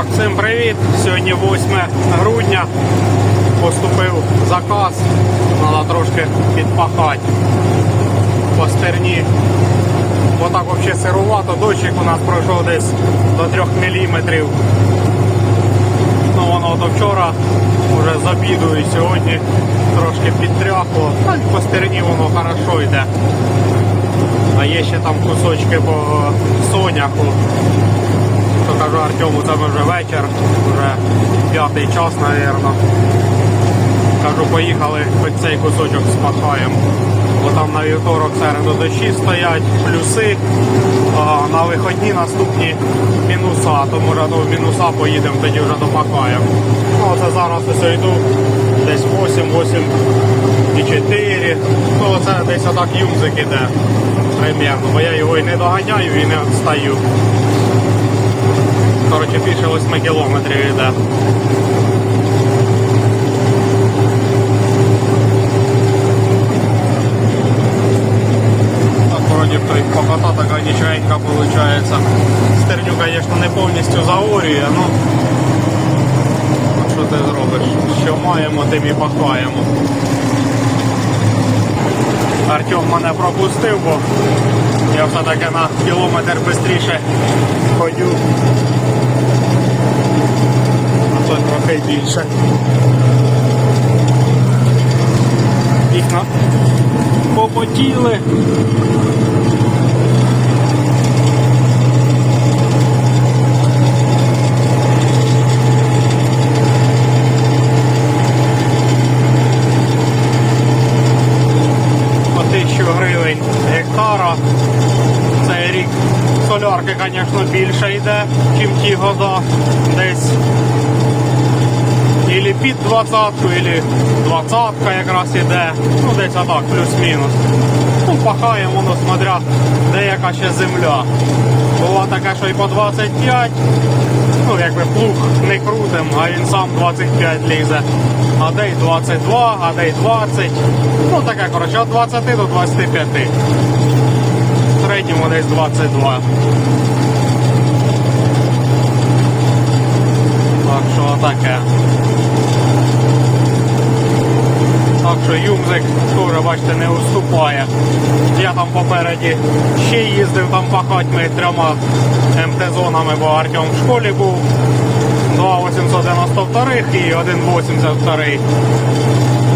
Так, всім привіт! Сьогодні 8 грудня. Поступив заказ. Треба трошки підпахати по стерні. Бо так взагалі сирувато. Дощик у нас пройшов десь до 3 мм. Ну воно до вчора вже з і сьогодні трошки підтряхло. Так по стерні воно хорошо йде. А є ще там кусочки по соняху. То кажу Артему, це вже вечір, вже п'ятий час, мабуть. Кажу, поїхали, хоч цей кусочок спахаємо. Бо там на вівторок середу дощі стоять, плюси, а на виходні наступні мінуса. Тому вже ну, в мінуса поїдемо, тоді вже допахаємо. Ну, оце зараз ось йду десь 8, 8 і 4. Ну, оце десь отак юмзик іде примерно, бо я його і не доганяю, і не відстаю. Коротше, більше 8 кілометрів йде. Покота така нічогенька виходить. Стерню, звісно, не повністю заорює, ну а що ти зробиш? Що маємо, тим і пахаємо. Артем мене пропустив, бо я все-таки на кілометр швидше ходю. А то трохи більше. Вікна попотіли. По тисячу гривень гектара. Цей рік солярки, звісно, більше йде, ніж ті года. Десь Ілі під двадцятку, ілі двадцятка якраз іде. Ну десь отак, плюс-мінус. Ну, пахаємо, воно смотря, де яка ще земля. Була така, що і по 25. Ну, якби плуг не крутим, а він сам 25 лізе. А де й 22, а де й 20. Ну таке, коротше, від 20 до 25. В середньому десь 22. Так що таке. Так що юмзик теж, бачите, не уступає. Я там попереді ще їздив там пахать ми трьома МТ-зонами, бо Артем в школі був. 2,892 і 1,82.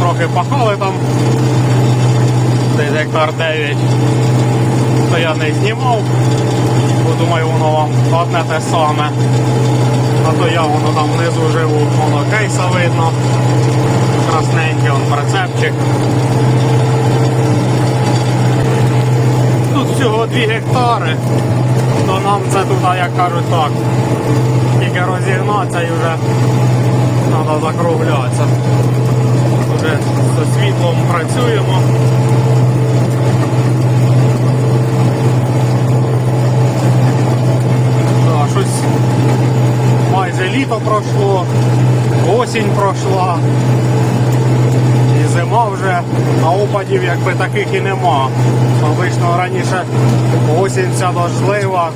Трохи пахали там. Десь гектар 9. То я не знімав. Бо думаю, воно вам одне те саме. А то я воно там внизу живу, воно кейса видно. Красненький он прицепчик. Тут всього 2 гектари. То нам це тут, як кажуть так, тільки розігнатися і вже треба закруглятися. Вже з світлом працюємо. Да, щось літо пройшло, осінь пройшла. І зима вже, а опадів якби таких і нема. Обично раніше осінь вся дождлива.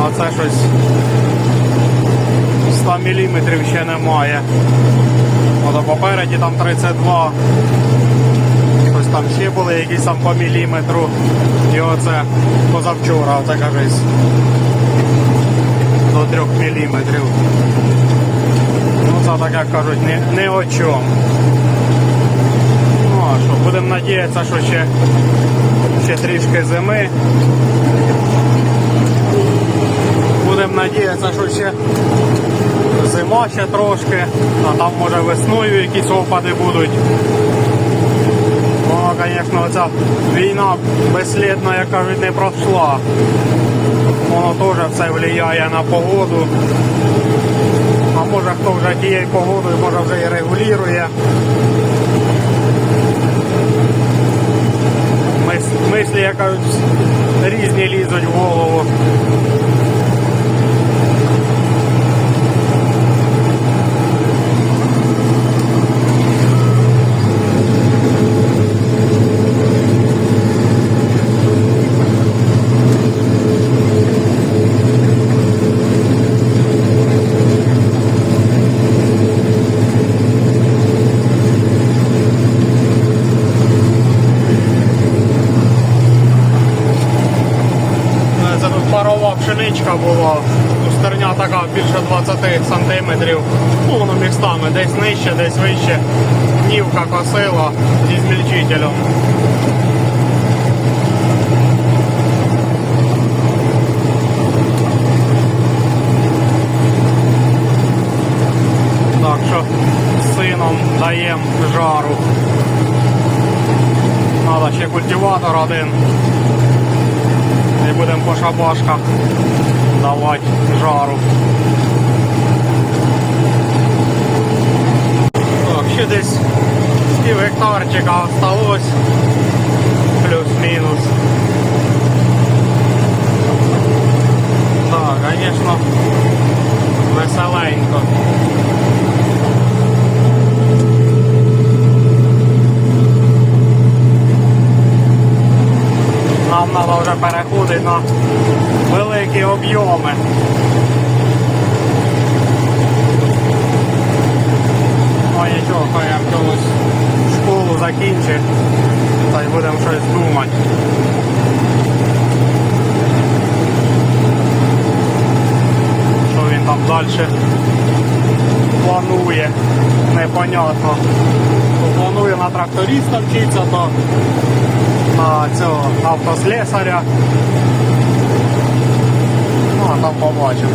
А це щось 100 мм ще немає. От попереді там 32. Ось там ще були якісь там по міліметру. І оце позавчора, оце кажись. До 3 міліметрів. Ну це так як кажуть, не, не о чому. Ну а що, будемо надіятися, що ще, ще трішки зими. Будемо надіятися, що ще зима ще трошки, а там може весною якісь опади будуть. Воно, звісно, ця війна безслідно, як кажуть, не пройшла. Воно теж все впливає на погоду. А може хто вже тією погодою, може вже і регулює. Мис- Мислі, як кажуть, різні лізуть в голову. Була. Стерня така більше 20 сантиметрів. Ну, містами, десь нижче, десь вище. Нівка косила зі змільчителем. Так що з сином даємо жару. Надо ще культиватор один. І будемо по шабашках давати жару. Так, ще десь пів гектарчика осталось. Плюс-мінус. Так, звісно, веселенько. Нам треба вже переходити на великі об'єми. Ну нічого, хай я колись школу закінчить, та й будемо щось думати. Що він там далі планує, непонятно. Планує на тракториста вчитися, то на цього автослесаря. Ну, а там побачимо.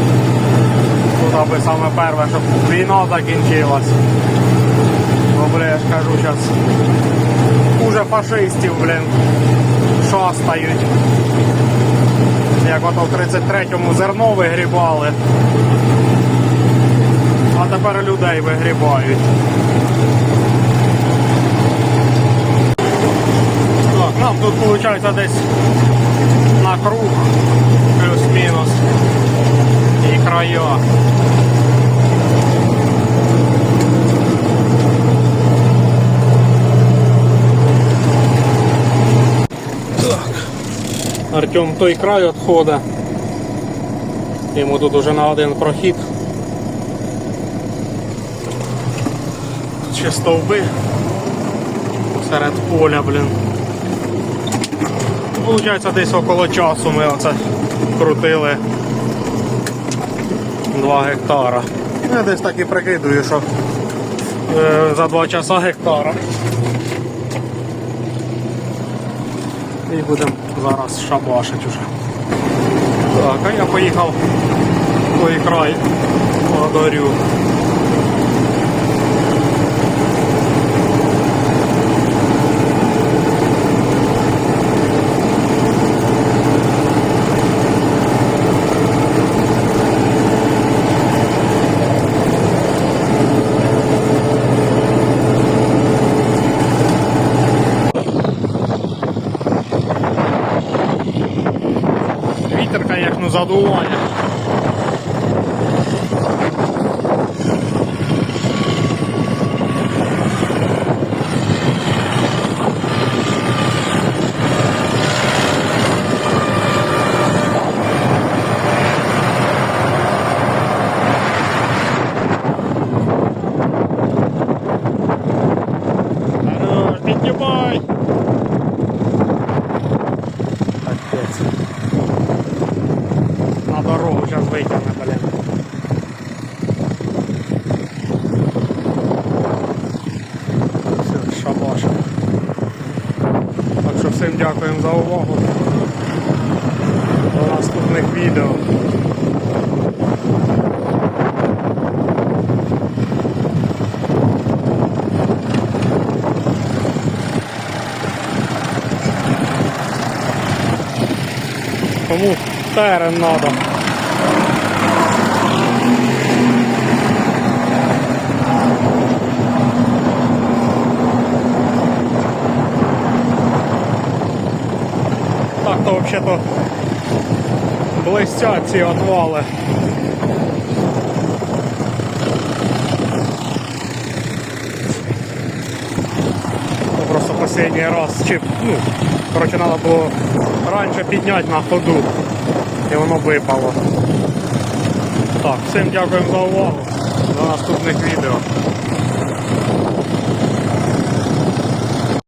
Тут аби саме перше, щоб війна закінчилась. Бо, бля, я ж кажу, зараз хуже фашистів, блін, шастають. Як ото в 33-му зерно вигрібали. А тепер людей вигрібають. Нам тут виходить десь на круг плюс-мінус і края. Артем той край відходить. Йому тут уже на один прохід. Тут стовби серед поля, блін. Получається, десь около часу ми оце крутили 2 гектара. Я десь так і прикидую, що е, за 2 часа гектара. І будемо зараз шабашить уже. Так, а я поїхав в той край благодарю. Lord Thank you, boy. Дякуємо за увагу. До наступних відео. Кому терен надо. То блестять ці отвали. То Просто последний раз чи, ну, короче, надо було раніше підняти на ходу. І воно випало. Так, всім дякуємо за увагу. До наступних відео.